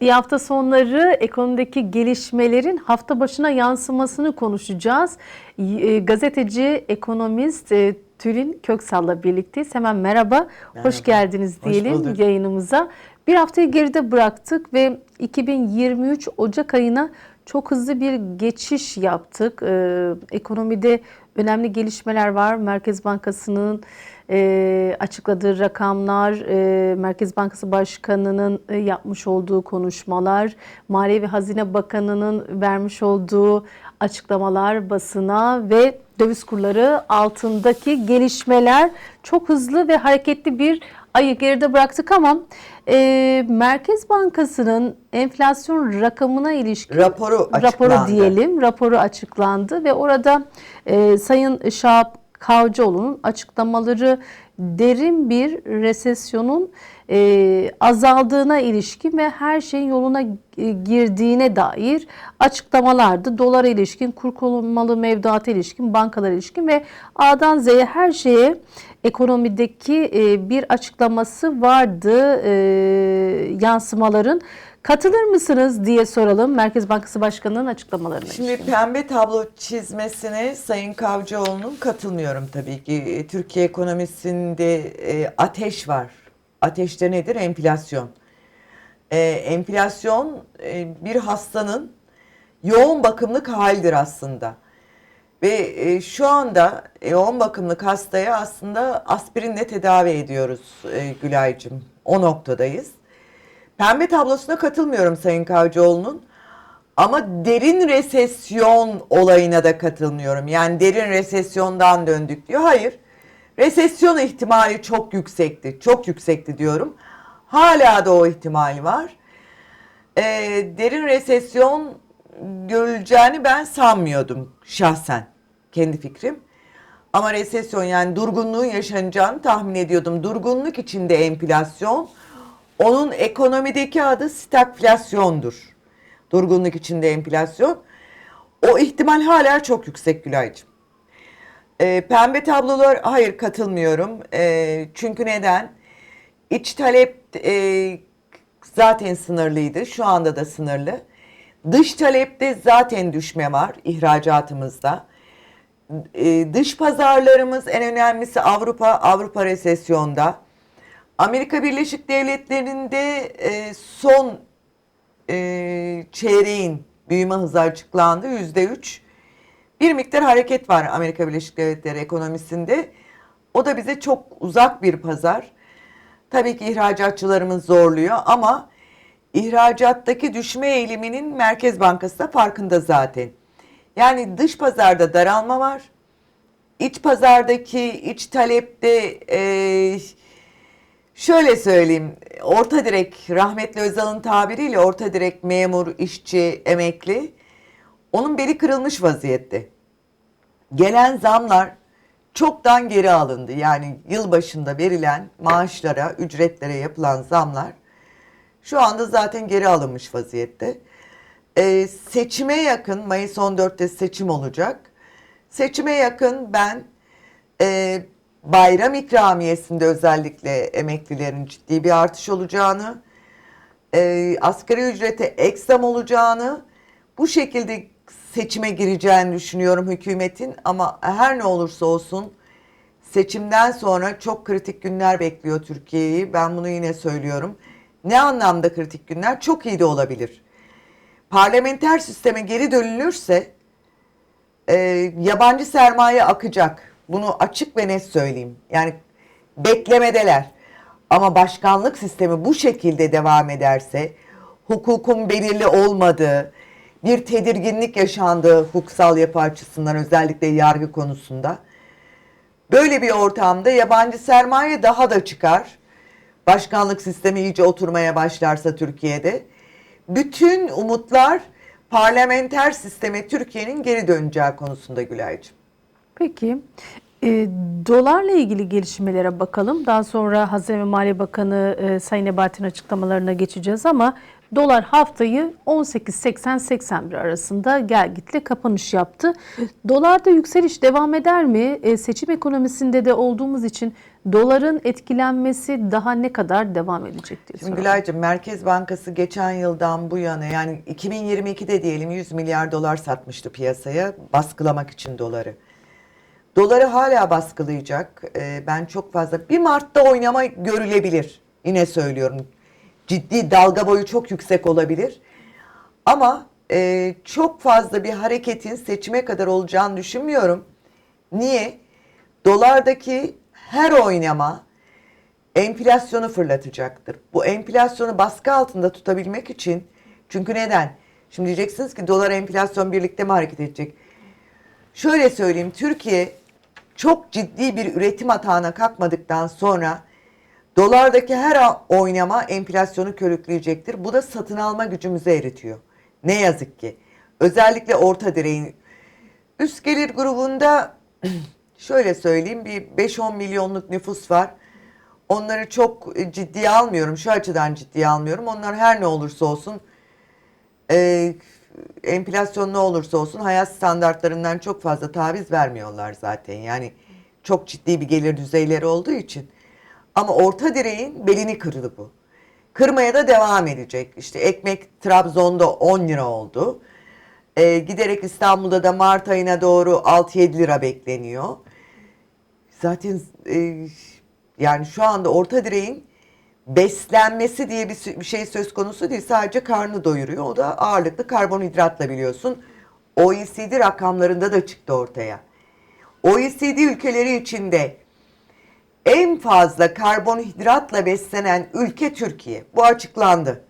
İyi hafta sonları ekonomideki gelişmelerin hafta başına yansımasını konuşacağız. E, Gazeteci, ekonomist e, Tülin Köksal'la birlikteyiz. Hemen merhaba, Merhaba. hoş geldiniz Hoş diyelim bulduk. yayınımıza. Bir haftayı geride bıraktık ve 2023 Ocak ayına çok hızlı bir geçiş yaptık. Ee, ekonomide önemli gelişmeler var. Merkez Bankası'nın e, açıkladığı rakamlar, e, Merkez Bankası Başkanı'nın e, yapmış olduğu konuşmalar, Maliye ve Hazine Bakanı'nın vermiş olduğu açıklamalar basına ve döviz kurları altındaki gelişmeler çok hızlı ve hareketli bir ayı geride bıraktık ama e, Merkez Bankası'nın enflasyon rakamına ilişkin Raporu raporu diyelim raporu açıklandı ve orada e, Sayın Şahap Kavcıoğlu'nun açıklamaları derin bir resesyonun e, azaldığına ilişkin ve her şeyin yoluna e, girdiğine dair açıklamalardı. Dolara ilişkin, kur korumalı mevduata ilişkin, bankalara ilişkin ve A'dan Z'ye her şeye ekonomideki e, bir açıklaması vardı e, yansımaların. Katılır mısınız diye soralım Merkez Bankası Başkanı'nın açıklamalarına. Şimdi pembe tablo çizmesine Sayın Kavcıoğlu'nun katılmıyorum tabii ki. E, Türkiye ekonomisinde e, ateş var. Ateşte nedir? Enflasyon. E, enflasyon e, bir hastanın yoğun bakımlık halidir aslında. Ve e, şu anda yoğun bakımlık hastaya aslında aspirinle tedavi ediyoruz e, Gülay'cığım. O noktadayız. Pembe tablosuna katılmıyorum Sayın Kavcıoğlu'nun. Ama derin resesyon olayına da katılmıyorum. Yani derin resesyondan döndük diyor. Hayır. Resesyon ihtimali çok yüksekti. Çok yüksekti diyorum. Hala da o ihtimal var. Ee, derin resesyon görüleceğini ben sanmıyordum şahsen. Kendi fikrim. Ama resesyon yani durgunluğun yaşanacağını tahmin ediyordum. Durgunluk içinde enflasyon. Onun ekonomideki adı stagflasyondur. Durgunluk içinde enflasyon. O ihtimal hala çok yüksek Gülay'cığım. Ee, pembe tablolar hayır katılmıyorum. Ee, çünkü neden? İç talep e, zaten sınırlıydı. Şu anda da sınırlı. Dış talepte zaten düşme var ihracatımızda. Ee, dış pazarlarımız en önemlisi Avrupa, Avrupa resesyonda. Amerika Birleşik Devletleri'nde e, son e, çeyreğin büyüme hızı açıklandı yüzde üç. Bir miktar hareket var Amerika Birleşik Devletleri ekonomisinde. O da bize çok uzak bir pazar. Tabii ki ihracatçılarımız zorluyor ama ihracattaki düşme eğiliminin Merkez Bankası da farkında zaten. Yani dış pazarda daralma var. İç pazardaki iç talepte e, şöyle söyleyeyim. Orta direk rahmetli Özal'ın tabiriyle orta direk memur, işçi, emekli onun beli kırılmış vaziyette. Gelen zamlar çoktan geri alındı. Yani yılbaşında verilen maaşlara, ücretlere yapılan zamlar şu anda zaten geri alınmış vaziyette. Ee, seçime yakın, Mayıs 14'te seçim olacak. Seçime yakın ben e, bayram ikramiyesinde özellikle emeklilerin ciddi bir artış olacağını, e, asgari ücrete ek olacağını, bu şekilde seçime gireceğini düşünüyorum hükümetin ama her ne olursa olsun seçimden sonra çok kritik günler bekliyor Türkiye'yi. Ben bunu yine söylüyorum. Ne anlamda kritik günler? Çok iyi de olabilir. Parlamenter sisteme geri dönülürse e, yabancı sermaye akacak. Bunu açık ve net söyleyeyim. Yani beklemedeler. Ama başkanlık sistemi bu şekilde devam ederse, hukukun belirli olmadığı, bir tedirginlik yaşandığı hukuksal yapı açısından özellikle yargı konusunda, böyle bir ortamda yabancı sermaye daha da çıkar. Başkanlık sistemi iyice oturmaya başlarsa Türkiye'de. Bütün umutlar parlamenter sisteme Türkiye'nin geri döneceği konusunda Gülay'cığım. Peki. E, dolarla ilgili gelişmelere bakalım. Daha sonra Hazine ve Maliye Bakanı e, Sayın Nebati'nin açıklamalarına geçeceğiz ama Dolar haftayı 18.80-81 arasında gel gitle kapanış yaptı. Dolarda yükseliş devam eder mi? E, seçim ekonomisinde de olduğumuz için doların etkilenmesi daha ne kadar devam edecek diye Şimdi. Gülaycığım Merkez Bankası geçen yıldan bu yana yani 2022'de diyelim 100 milyar dolar satmıştı piyasaya baskılamak için doları. Doları hala baskılayacak. Ee, ben çok fazla bir Mart'ta oynama görülebilir. Yine söylüyorum. Ciddi dalga boyu çok yüksek olabilir. Ama e, çok fazla bir hareketin seçime kadar olacağını düşünmüyorum. Niye? Dolardaki her oynama enflasyonu fırlatacaktır. Bu enflasyonu baskı altında tutabilmek için çünkü neden? Şimdi diyeceksiniz ki dolar enflasyon birlikte mi hareket edecek? Şöyle söyleyeyim Türkiye çok ciddi bir üretim hatağına kalkmadıktan sonra dolardaki her oynama enflasyonu körükleyecektir. Bu da satın alma gücümüzü eritiyor. Ne yazık ki. Özellikle orta direğin üst gelir grubunda şöyle söyleyeyim bir 5-10 milyonluk nüfus var. Onları çok ciddiye almıyorum. Şu açıdan ciddiye almıyorum. Onlar her ne olursa olsun e, enflasyon ne olursa olsun hayat standartlarından çok fazla taviz vermiyorlar zaten. Yani çok ciddi bir gelir düzeyleri olduğu için. Ama orta direğin belini kırdı bu. Kırmaya da devam edecek. İşte ekmek Trabzon'da 10 lira oldu. E, giderek İstanbul'da da Mart ayına doğru 6-7 lira bekleniyor. Zaten e, yani şu anda orta direğin beslenmesi diye bir, bir şey söz konusu değil. Sadece karnı doyuruyor. O da ağırlıklı karbonhidratla biliyorsun. OECD rakamlarında da çıktı ortaya. OECD ülkeleri içinde en fazla karbonhidratla beslenen ülke Türkiye. Bu açıklandı.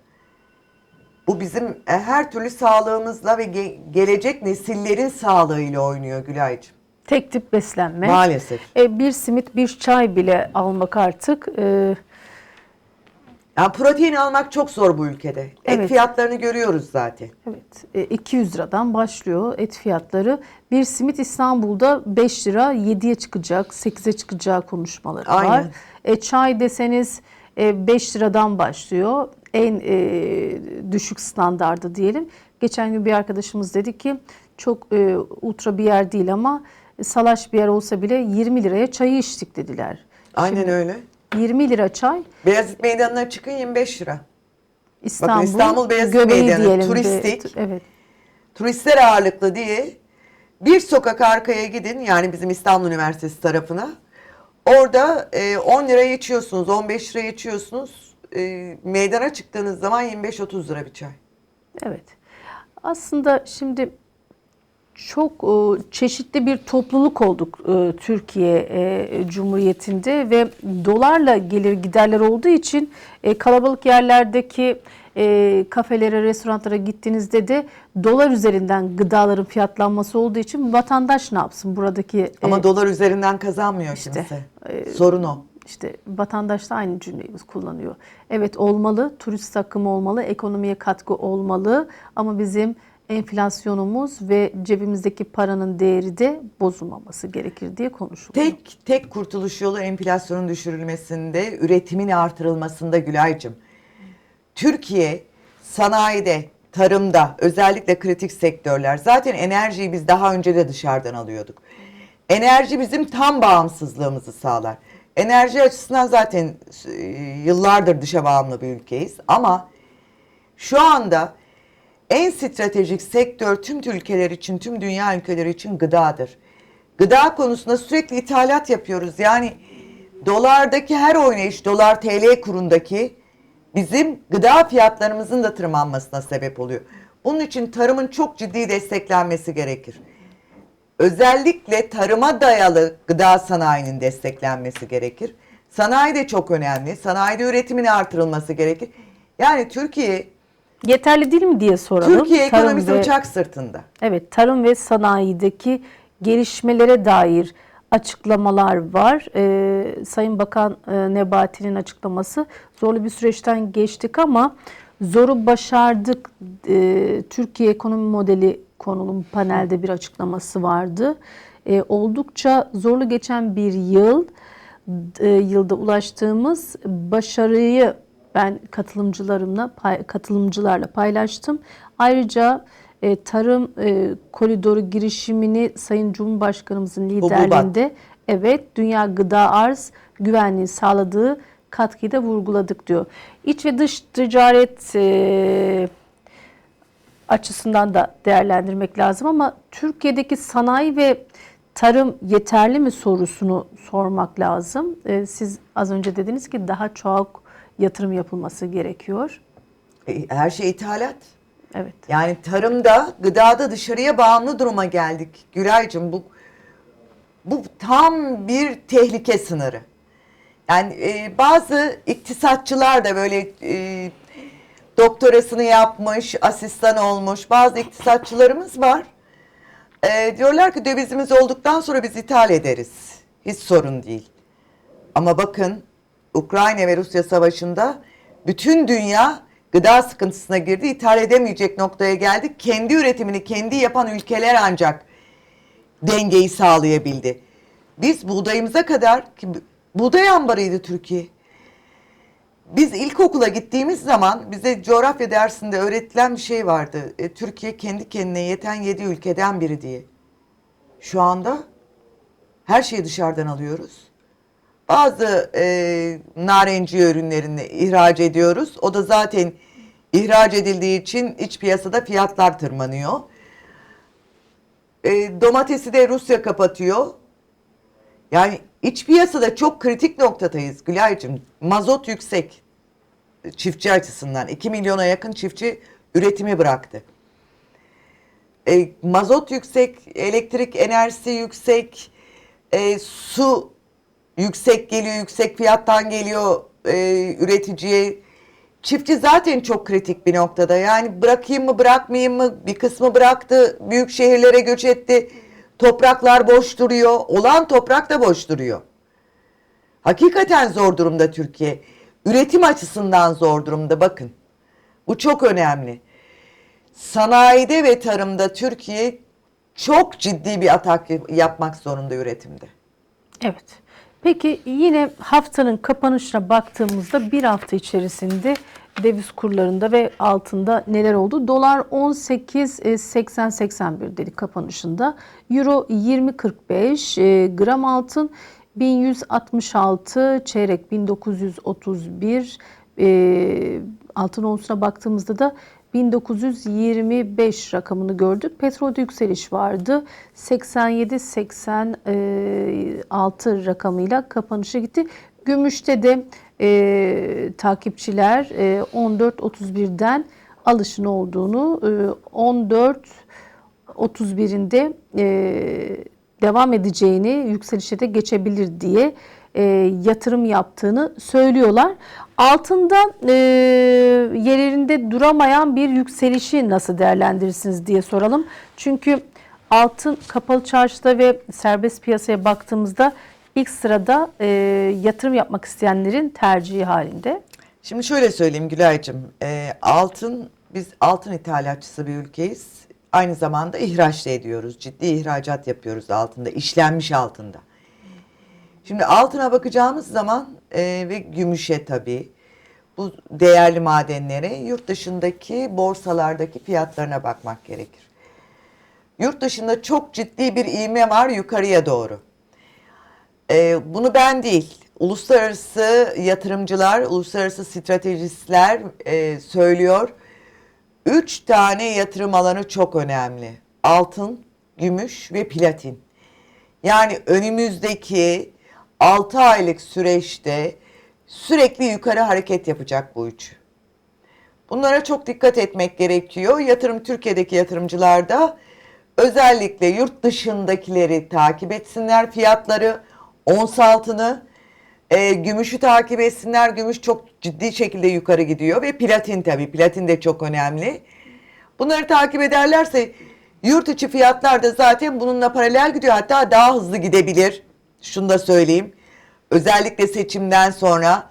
Bu bizim e, her türlü sağlığımızla ve ge- gelecek nesillerin sağlığıyla oynuyor Gülaycığım. Tek tip beslenme. Maalesef. E, bir simit, bir çay bile almak artık e, Yani protein almak çok zor bu ülkede. Evet. fiyatlarını görüyoruz zaten. Evet, e, 200 liradan başlıyor et fiyatları. Bir simit İstanbul'da 5 lira 7'ye çıkacak, 8'e çıkacağı konuşmaları var. Aynen. E, çay deseniz e, 5 liradan başlıyor. En e, düşük standardı diyelim. Geçen gün bir arkadaşımız dedi ki çok e, ultra bir yer değil ama salaş bir yer olsa bile 20 liraya çayı içtik dediler. Aynen Şimdi öyle. 20 lira çay Beyazıt Meydanı'na çıkın 25 lira. İstanbul, İstanbul Beyazıt göbeği Meydanı, diyelim. de. turistik. Evet. Turistler ağırlıklı diye bir sokak arkaya gidin yani bizim İstanbul Üniversitesi tarafına. Orada e, 10 liraya içiyorsunuz, 15 liraya içiyorsunuz. E, meydana çıktığınız zaman 25-30 lira bir çay. Evet. Aslında şimdi çok e, çeşitli bir topluluk olduk e, Türkiye e, Cumhuriyeti'nde ve dolarla gelir giderler olduğu için kalabalık yerlerdeki kafelere, restoranlara gittiğinizde de dolar üzerinden gıdaların fiyatlanması olduğu için vatandaş ne yapsın buradaki Ama dolar üzerinden kazanmıyor işte, kimse. Sorun o. işte vatandaş da aynı cümleyi kullanıyor. Evet olmalı, turist akımı olmalı, ekonomiye katkı olmalı ama bizim enflasyonumuz ve cebimizdeki paranın değeri de bozulmaması gerekir diye konuşuluyor. Tek tek kurtuluş yolu enflasyonun düşürülmesinde, üretimin artırılmasında Gülaycığım. Türkiye sanayide, tarımda, özellikle kritik sektörler. Zaten enerjiyi biz daha önce de dışarıdan alıyorduk. Enerji bizim tam bağımsızlığımızı sağlar. Enerji açısından zaten e, yıllardır dışa bağımlı bir ülkeyiz ama şu anda en stratejik sektör tüm ülkeler için, tüm dünya ülkeleri için gıdadır. Gıda konusunda sürekli ithalat yapıyoruz. Yani dolardaki her oynayış, dolar TL kurundaki bizim gıda fiyatlarımızın da tırmanmasına sebep oluyor. Bunun için tarımın çok ciddi desteklenmesi gerekir. Özellikle tarıma dayalı gıda sanayinin desteklenmesi gerekir. Sanayi de çok önemli. Sanayide üretimin artırılması gerekir. Yani Türkiye Yeterli değil mi diye soralım. Türkiye Tarım ekonomisi ve- uçak sırtında. Evet, tarım ve sanayideki gelişmelere dair açıklamalar var. Ee, Sayın Bakan e, Nebati'nin açıklaması zorlu bir süreçten geçtik ama zoru başardık. Ee, Türkiye ekonomi modeli konulu panelde bir açıklaması vardı. Ee, oldukça zorlu geçen bir yıl e, yılda ulaştığımız başarıyı ben katılımcılarımla katılımcılarla paylaştım. Ayrıca e, tarım e, koridoru girişimini Sayın Cumhurbaşkanımızın liderliğinde evet dünya gıda arz güvenliği sağladığı katkıyı da vurguladık diyor. İç ve dış ticaret e, açısından da değerlendirmek lazım ama Türkiye'deki sanayi ve tarım yeterli mi sorusunu sormak lazım. Ee, Siz az önce dediniz ki daha çok yatırım yapılması gerekiyor. E, Her şey ithalat. Evet. Yani tarımda, gıdada dışarıya bağımlı duruma geldik. Gülaycığım bu bu tam bir tehlike sınırı. Yani e, bazı iktisatçılar da böyle e, doktorasını yapmış, asistan olmuş bazı iktisatçılarımız var. E, diyorlar ki dövizimiz olduktan sonra biz ithal ederiz. Hiç sorun değil. Ama bakın Ukrayna ve Rusya savaşında bütün dünya gıda sıkıntısına girdi. ithal edemeyecek noktaya geldik. Kendi üretimini kendi yapan ülkeler ancak dengeyi sağlayabildi. Biz buğdayımıza kadar ki buğday ambarıydı Türkiye. Biz ilkokula gittiğimiz zaman bize coğrafya dersinde öğretilen bir şey vardı. E, Türkiye kendi kendine yeten yedi ülkeden biri diye. Şu anda her şeyi dışarıdan alıyoruz. Bazı e, narenciye ürünlerini ihraç ediyoruz. O da zaten ihraç edildiği için iç piyasada fiyatlar tırmanıyor. E, domatesi de Rusya kapatıyor. Yani iç piyasada çok kritik noktadayız Gülay'cığım. Mazot yüksek çiftçi açısından. 2 milyona yakın çiftçi üretimi bıraktı. E, mazot yüksek, elektrik enerjisi yüksek, e, su yüksek geliyor, yüksek fiyattan geliyor e, üreticiye. Çiftçi zaten çok kritik bir noktada. Yani bırakayım mı bırakmayayım mı? Bir kısmı bıraktı, büyük şehirlere göç etti. Topraklar boş duruyor. Olan toprak da boş duruyor. Hakikaten zor durumda Türkiye. Üretim açısından zor durumda bakın. Bu çok önemli. Sanayide ve tarımda Türkiye çok ciddi bir atak yapmak zorunda üretimde. Evet. Peki yine haftanın kapanışına baktığımızda bir hafta içerisinde döviz kurlarında ve altında neler oldu? Dolar 18.80-81 dedi kapanışında. Euro 20.45, e, gram altın 1166, çeyrek 1931, e, altın onsuna baktığımızda da 1925 rakamını gördük. Petrolde yükseliş vardı. 87-86 rakamıyla kapanışa gitti. Gümüşte de e, takipçiler e, 14.31'den alışın olduğunu, e, 14.31'inde e, devam edeceğini, yükselişe de geçebilir diye e, yatırım yaptığını söylüyorlar. Altında e, yerlerinde duramayan bir yükselişi nasıl değerlendirirsiniz diye soralım. Çünkü altın kapalı çarşıda ve serbest piyasaya baktığımızda ilk sırada e, yatırım yapmak isteyenlerin tercihi halinde. Şimdi şöyle söyleyeyim Gülay'cığım. e, altın, biz altın ithalatçısı bir ülkeyiz. Aynı zamanda ihraç da ediyoruz. Ciddi ihracat yapıyoruz altında, işlenmiş altında. Şimdi altına bakacağımız zaman e, ve gümüşe tabii bu değerli madenlere yurt dışındaki borsalardaki fiyatlarına bakmak gerekir. Yurt dışında çok ciddi bir ivme var yukarıya doğru. E, bunu ben değil, uluslararası yatırımcılar, uluslararası stratejistler e, söylüyor. Üç tane yatırım alanı çok önemli. Altın, gümüş ve platin. Yani önümüzdeki 6 aylık süreçte sürekli yukarı hareket yapacak bu üç. Bunlara çok dikkat etmek gerekiyor. Yatırım Türkiye'deki yatırımcılar da özellikle yurt dışındakileri takip etsinler fiyatları, ons altını, e, gümüşü takip etsinler. Gümüş çok ciddi şekilde yukarı gidiyor ve platin tabii. Platin de çok önemli. Bunları takip ederlerse yurt içi fiyatlar da zaten bununla paralel gidiyor. Hatta daha hızlı gidebilir. Şunu da söyleyeyim. Özellikle seçimden sonra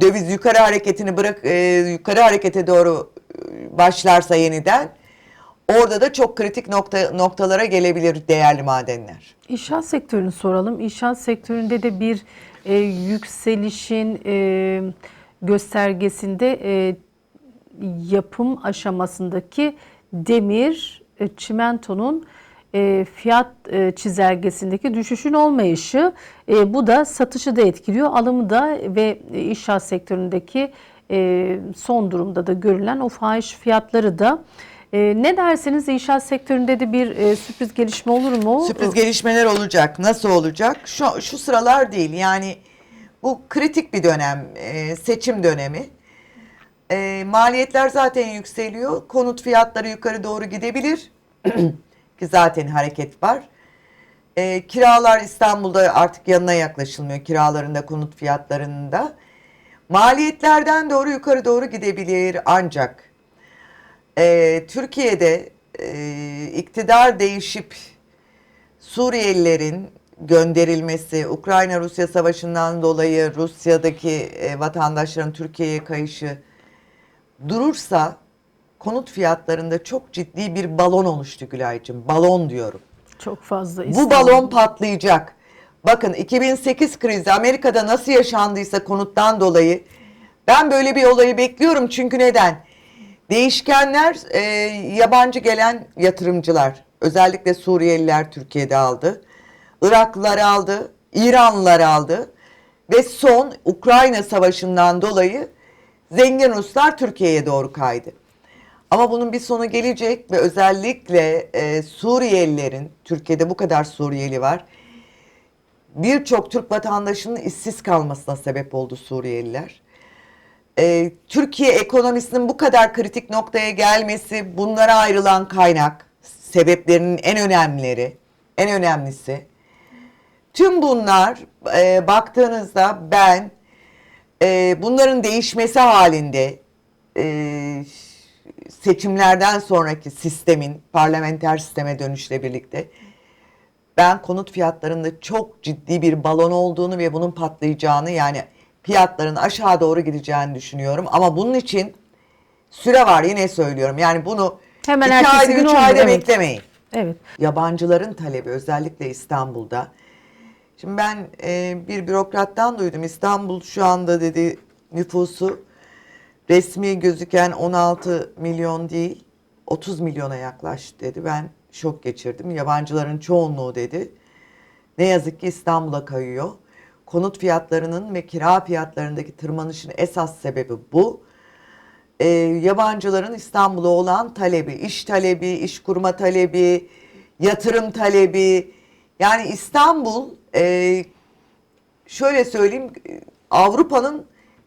döviz yukarı hareketini bırak e, yukarı harekete doğru e, başlarsa yeniden orada da çok kritik nokta noktalara gelebilir değerli madenler. İnşaat sektörünü soralım. İnşaat sektöründe de bir e, yükselişin e, göstergesinde e, yapım aşamasındaki demir, e, çimentonun e, fiyat e, çizelgesindeki düşüşün olmayışı e, bu da satışı da etkiliyor. Alımı da ve inşaat sektöründeki e, son durumda da görülen o fahiş fiyatları da e, ne dersiniz inşaat sektöründe de bir e, sürpriz gelişme olur mu? Sürpriz gelişmeler olacak. Nasıl olacak? Şu, şu sıralar değil. Yani bu kritik bir dönem, e, seçim dönemi. E, maliyetler zaten yükseliyor. Konut fiyatları yukarı doğru gidebilir. Ki zaten hareket var. E, kiralar İstanbul'da artık yanına yaklaşılmıyor. Kiralarında, konut fiyatlarında. Maliyetlerden doğru yukarı doğru gidebilir ancak e, Türkiye'de e, iktidar değişip Suriyelilerin gönderilmesi, Ukrayna-Rusya savaşından dolayı Rusya'daki e, vatandaşların Türkiye'ye kayışı durursa konut fiyatlarında çok ciddi bir balon oluştu Gülay'cığım. Balon diyorum. Çok fazla Bu balon patlayacak. Bakın 2008 krizi Amerika'da nasıl yaşandıysa konuttan dolayı ben böyle bir olayı bekliyorum çünkü neden? Değişkenler e, yabancı gelen yatırımcılar özellikle Suriyeliler Türkiye'de aldı. Iraklılar aldı, İranlılar aldı ve son Ukrayna savaşından dolayı zengin Ruslar Türkiye'ye doğru kaydı. Ama bunun bir sonu gelecek ve özellikle e, Suriyelilerin, Türkiye'de bu kadar Suriyeli var. Birçok Türk vatandaşının işsiz kalmasına sebep oldu Suriyeliler. E, Türkiye ekonomisinin bu kadar kritik noktaya gelmesi bunlara ayrılan kaynak, sebeplerinin en önemlileri, en önemlisi. Tüm bunlar e, baktığınızda ben e, bunların değişmesi halinde e, seçimlerden sonraki sistemin parlamenter sisteme dönüşle birlikte ben konut fiyatlarında çok ciddi bir balon olduğunu ve bunun patlayacağını yani fiyatların aşağı doğru gideceğini düşünüyorum. Ama bunun için süre var yine söylüyorum. Yani bunu Hemen iki ayda gün üç olmuyor, ayda evet. beklemeyin. Evet. Yabancıların talebi özellikle İstanbul'da. Şimdi ben e, bir bürokrattan duydum. İstanbul şu anda dedi nüfusu resmi gözüken 16 milyon değil 30 milyona yaklaştı dedi. Ben şok geçirdim. Yabancıların çoğunluğu dedi. Ne yazık ki İstanbul'a kayıyor. Konut fiyatlarının ve kira fiyatlarındaki tırmanışın esas sebebi bu. Ee, yabancıların İstanbul'a olan talebi, iş talebi, iş kurma talebi, yatırım talebi. Yani İstanbul e, şöyle söyleyeyim Avrupa'nın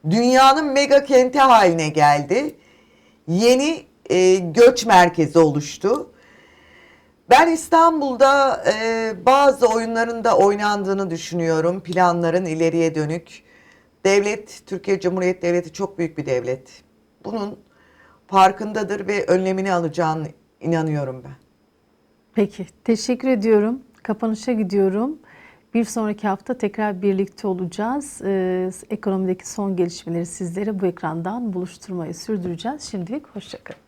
dünyanın mega kenti haline geldi. Yeni e, göç merkezi oluştu. Ben İstanbul'da e, bazı oyunların da oynandığını düşünüyorum. Planların ileriye dönük. Devlet, Türkiye Cumhuriyeti Devleti çok büyük bir devlet. Bunun farkındadır ve önlemini alacağını inanıyorum ben. Peki. Teşekkür ediyorum. Kapanışa gidiyorum. Bir sonraki hafta tekrar birlikte olacağız. Ee, ekonomideki son gelişmeleri sizlere bu ekrandan buluşturmayı sürdüreceğiz. Şimdilik hoşçakalın.